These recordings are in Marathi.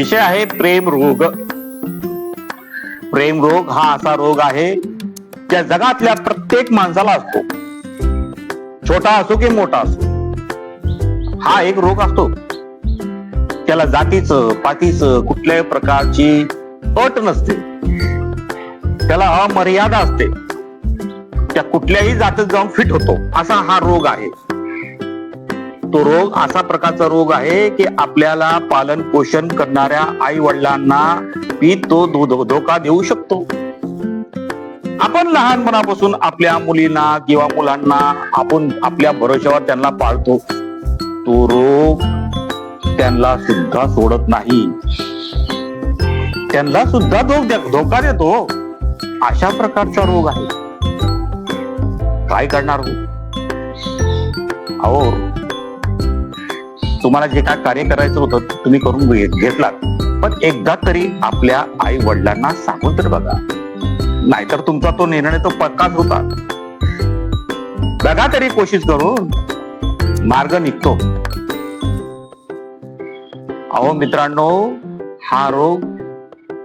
विषय आहे प्रेम रोग. प्रेम रोग हा असा रोग आहे त्या जगातल्या प्रत्येक माणसाला असतो. छोटा असो की मोठा असो हा एक रोग असतो. त्याला जातीचं पातीचं कुठल्याही प्रकारची अट नसते. त्याला अमर्यादा असते. त्या कुठल्याही जातीत जाऊन फिट होतो असा हा रोग आहे. तो रोग असा प्रकारचा रोग आहे की आपल्याला पालन पोषण करणाऱ्या आई वडिलांना बी तो धोका देऊ शकतो. आपण लहानपणापासून आपल्या मुलींना किंवा मुलांना आपण आपल्या भरोश्यावर त्यांना पाळतो. तो रोग त्यांना सुद्धा सोडत नाही. त्यांना सुद्धा धोका देतो. अशा प्रकारचा रोग आहे. काय करणार हो? अहो तुम्हाला जे काय कार्य करायचं होतं तुम्ही करून घेतलात. पण एकदा तरी आपल्या आई वडिलांना सांगून तर बघा. नाहीतर तुमचा तो निर्णय तो पक्काच होता. बघा तरी कोशिश करून. मार्ग निघतो. अहो मित्रांनो हा रोग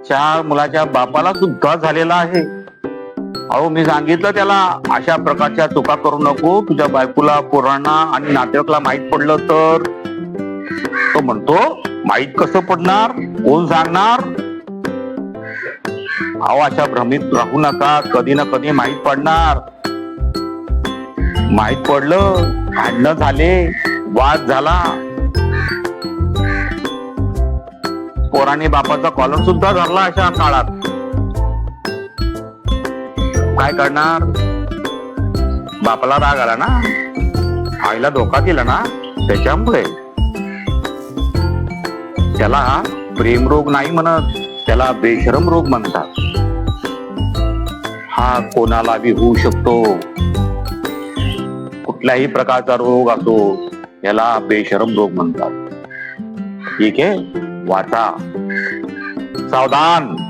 चार मुलाच्या बापाला सुद्धा झालेला आहे. अहो मी सांगितलं त्याला अशा प्रकारच्या चुका करू नको. तुझ्या बायकोला पोरांना आणि नातेवाईकला माहीत पडलं तर तो म्हणतो माहीत कसं पडणार? कोण सांगणार? अहो अशा भ्रमित राहू नका कधी ना कधी माहीत पडणार. माहीत पडलं भांडणं झाले वाद झाला. पोराने बापाचा कॉलर सुद्धा धरला अशा काळात. काय करणार? बापाला राग आला ना? आईला धोका दिला ना? त्याच्यामुळे. त्याला प्रेमरोग नाही म्हणत त्याला बेशरम रोग म्हणतात. हा कोणाला बी होऊ शकतो. कुठल्याही प्रकारचा रोग असो याला बेशरम रोग म्हणतात. ठीक आहे? वाचा. सावधान.